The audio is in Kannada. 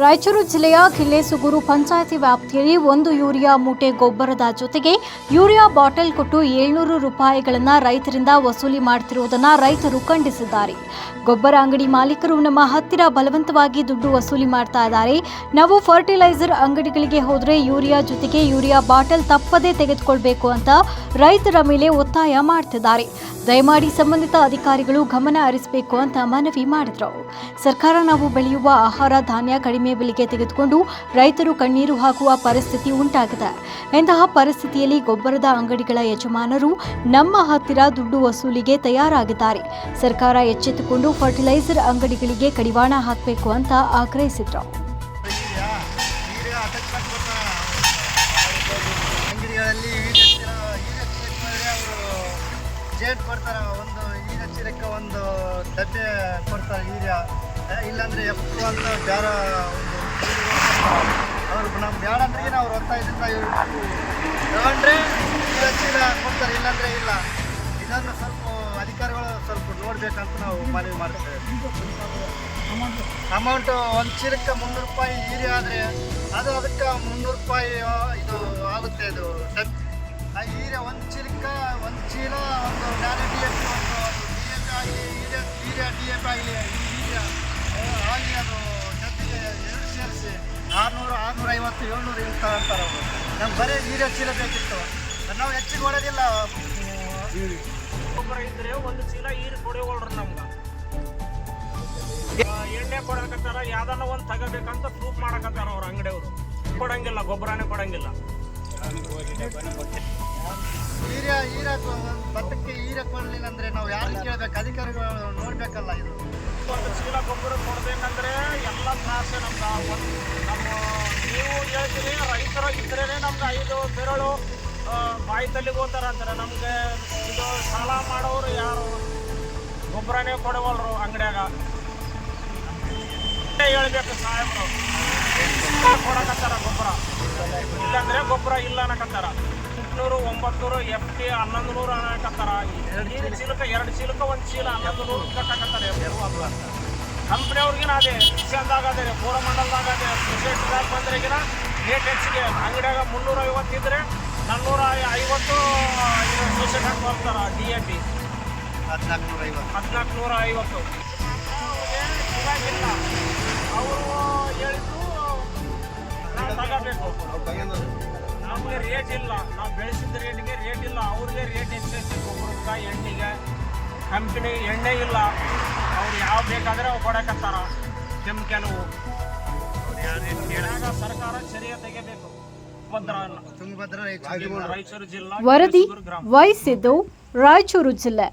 ರಾಯಚೂರು ಜಿಲ್ಲೆಯ ಕಿಲ್ಲೆಸುಗೂರು ಪಂಚಾಯಿತಿ ವ್ಯಾಪ್ತಿಯಲ್ಲಿ ಒಂದು ಯೂರಿಯಾ ಮೂಟೆ ಗೊಬ್ಬರದ ಜೊತೆಗೆ ಯೂರಿಯಾ ಬಾಟಲ್ ಕೊಟ್ಟು ಏಳ್ನೂರು ರೂಪಾಯಿಗಳನ್ನು ರೈತರಿಂದ ವಸೂಲಿ ಮಾಡುತ್ತಿರುವುದನ್ನು ರೈತರು ಖಂಡಿಸಿದ್ದಾರೆ. ಗೊಬ್ಬರ ಅಂಗಡಿ ಮಾಲೀಕರು ನಮ್ಮ ಹತ್ತಿರ ಬಲವಂತವಾಗಿ ದುಡ್ಡು ವಸೂಲಿ ಮಾಡ್ತಾ ಇದ್ದಾರೆ. ನಾವು ಫರ್ಟಿಲೈಸರ್ ಅಂಗಡಿಗಳಿಗೆ ಹೋದರೆ ಯೂರಿಯಾ ಜೊತೆಗೆ ಯೂರಿಯಾ ಬಾಟಲ್ ತಪ್ಪದೇ ತೆಗೆದುಕೊಳ್ಬೇಕು ಅಂತ ರೈತರ ಮೇಲೆ ಒತ್ತಾಯ ಮಾಡ್ತಿದ್ದಾರೆ. ದಯಮಾಡಿ ಸಂಬಂಧಿತ ಅಧಿಕಾರಿಗಳು ಗಮನ ಹರಿಸಬೇಕು ಅಂತ ಮನವಿ ಮಾಡಿದ್ರು. ಸರ್ಕಾರ ನಾವು ಬೆಳೆಯುವ ಆಹಾರ ಧಾನ್ಯ ಕಡಿಮೆ ಬೆಲೆಗೆ ತೆಗೆದುಕೊಂಡು ರೈತರು ಕಣ್ಣೀರು ಹಾಕುವ ಪರಿಸ್ಥಿತಿ ಉಂಟಾಗಿದೆ. ಇಂತಹ ಪರಿಸ್ಥಿತಿಯಲ್ಲಿ ಗೊಬ್ಬರದ ಅಂಗಡಿಗಳ ಯಜಮಾನರು ನಮ್ಮ ಹತ್ತಿರ ದುಡ್ಡು ವಸೂಲಿಗೆ ತಯಾರಾಗಿದ್ದಾರೆ. ಸರ್ಕಾರ ಎಚ್ಚೆತ್ತುಕೊಂಡು ಫರ್ಟಿಲೈಸರ್ ಅಂಗಡಿಗಳಿಗೆ ಕಡಿವಾಣ ಹಾಕಬೇಕು ಅಂತ ಆಗ್ರಹಿಸಿದರು. ಅಂಗಡಿಗಳಲ್ಲಿ ಜೇಟ್ ಕೊಡ್ತಾರೆ, ಒಂದು ಈರ ಚೀಲಕ್ಕೆ ಒಂದು ಡಬ್ಬೆ ಕೊಡ್ತಾರೆ ಹೀರ್ಯ ಇಲ್ಲಾಂದರೆ ಎಪ್ಪು ಅಂತ ಬೇರೆ ಒಂದು ಅವ್ರು ನಮ್ಮ ಬೇಡ ಅಂದ್ರೆ ಅವ್ರು ಒತ್ತಾಯದಿಂದ ಇದ್ರೆ ತಗೊಂಡ್ರೆ ಹೀರ್ಯ ಚೀಲ ಕೊಡ್ತಾರೆ, ಇಲ್ಲಾಂದ್ರೆ ಇಲ್ಲ. ಇದನ್ನು ಸ್ವಲ್ಪ ಅಧಿಕಾರಿಗಳು ಸ್ವಲ್ಪ ನೋಡ್ಬೇಕಂತ ನಾವು ಮನವಿ ಮಾಡ್ತೇವೆ. ಅಮೌಂಟು ಒಂದು ಚೀಲಕ್ಕೆ ಮುನ್ನೂರು ರೂಪಾಯಿ ಈರ್ಯ ಆದರೆ ಅದು ಅದಕ್ಕೆ ಮುನ್ನೂರು ರೂಪಾಯಿ ಇದು ಆಗುತ್ತೆ, ಇದು ಡಬ್ ಆ ಹೀರೆ ಒಂದು ಚೀಲಕ್ಕೆ ಒಂದು ಚೀಲ ಆರುನೂರು ಐವತ್ತು ಏಳ್ನೂರು ಇರ್ತ ಅಂತಾರೆ ಅವರು. ನಮ್ಗೆ ಬರೀ ನೀರು ಚೀಲ ಬೇಕಿತ್ತು. ನಾವು ಹೆಚ್ಚಿಗೆ ಹೊಡೆದಿಲ್ಲ ಗೊಬ್ಬರ ಇದ್ರೆ ಒಂದು ಚೀಲ ಈರು ಕೊಡಿಗೊಳ್ರಿ ನಮ್ಗೆ. ಎಣ್ಣೆ ಕೊಡಕತ್ತಾರ ಯಾವ್ದಾನ ಒಂದು ತಗೋಬೇಕಂತ ಪ್ರೂಫ್ ಮಾಡಕತ್ತಾರ ಅವ್ರ ಅಂಗಡಿಯವರು. ಕೊಡಂಗಿಲ್ಲ ಗೊಬ್ಬರನೇ ಕೊಡಂಗಿಲ್ಲ. ಈರ ಈರ ಭತ್ತಕ್ಕೆ ಈರ ಕೊಡಲಿಲ್ಲ ಅಂದ್ರೆ ನಾವು ಯಾರು ಕೇಳಬೇಕು? ಅಧಿಕಾರಿಗಳು ನೋಡ್ಬೇಕಲ್ಲ ಇದು. ಒಂದು ಚೀಲ ಗೊಬ್ಬರ ಕೊಡ್ಬೇಕಂದ್ರೆ ಎಲ್ಲ ತ್ರಾಸೆ ನಮ್ಗೆ. ಒಂದು ನಮ್ಮ ನೀವು ಹೇಳ್ತೀರಿ ರೈತರು ಇದ್ರೇ ನಮ್ಗೆ ಐದು ಬೆರಳು ಬಾಯಿ ತಲ್ಲಿಗೆ ನಮಗೆ ಅಂತಾರೆ. ನಮ್ಗೆ ಇದು ಸಾಲ ಮಾಡೋರು ಯಾರು? ಗೊಬ್ಬರನೇ ಕೊಡವಲ್ರು ಅಂಗಡಿಯಾಗ. ಹೇಳ್ಬೇಕು ಸಾಹೇಬ್ರು. ಕೊಡಕತ್ತಾರ ಗೊಬ್ಬರ? ಇಲ್ಲಾಂದ್ರೆ ಗೊಬ್ಬರ ಇಲ್ಲ ಅನ್ನಕತ್ತಾರ. ಎಂಟುನೂರು ಒಂಬತ್ತುನೂರು ಎಫ್ ಟಿ ಹನ್ನೊಂದು ನೂರು ಅನ್ನಕತ್ತಾರ. ಎರಡು ಚೀಲಕ್ಕೆ ಎರಡು ಚೀಲಕ್ಕೆ ಒಂದು ಚೀಲ ಹನ್ನೊಂದು ನೂರು ಕಟ್ಟಕತ್ತಾರೆ ಕಂಪ್ನಿಯವ್ರಿಗಿನ ಅದೇ ಕಿಶನ್ದಾಗ ಅದೇ ಕೋರಮಂಡಲದಾಗ ಅದೇ ಕೃಷಿದಾಗ ಬಂದ್ರೆಗಿನ ರೇಟ್ ಹೆಚ್ಚಿಗೆ. ಅಂಗಡಿಯಾಗ ಮುನ್ನೂರ ಐವತ್ತು ಇದ್ರೆ ನಾನ್ನೂರ ಐವತ್ತು ಇದು ಹಾಕಿ ಬರ್ತಾರ ಡಿ ಎ ಪಿ ಹದಿನಾಲ್ಕು ನೂರ ಐವತ್ತು ಹದಿನಾಲ್ಕು ನೂರ ಐವತ್ತು ಇವಾಗಿಲ್ಲ. ಅವರು ಹೇಳಿದ್ರು ನಾವು ತಗೋಬೇಕು. ನಮಗೆ ರೇಟ್ ಇಲ್ಲ. ನಾವು ಬೆಳೆಸಿದ ರೇಟ್ಗೆ ರೇಟ್ ಇಲ್ಲ. ಅವ್ರಿಗೆ ರೇಟ್ ಹೆಚ್ಚು ಗೊಬ್ಬರಕ್ಕೆ ಎಣ್ಣೆಗೆ. ಕಂಪ್ನಿ ಎಣ್ಣೆ ಇಲ್ಲ. ಅವ್ರು ಯಾವ ಬೇಕಾದ್ರೆ ಅವು ಕೊಡಕತ್ತಾರ ಕೆಮಿಕಲು ಸರ್ಕಾರ ಚರ್ಯ ತೆಗಿಬೇಕು. ವರದಿ ವಹಿಸಿದ್ದು ರಾಯಚೂರು ಜಿಲ್ಲೆ.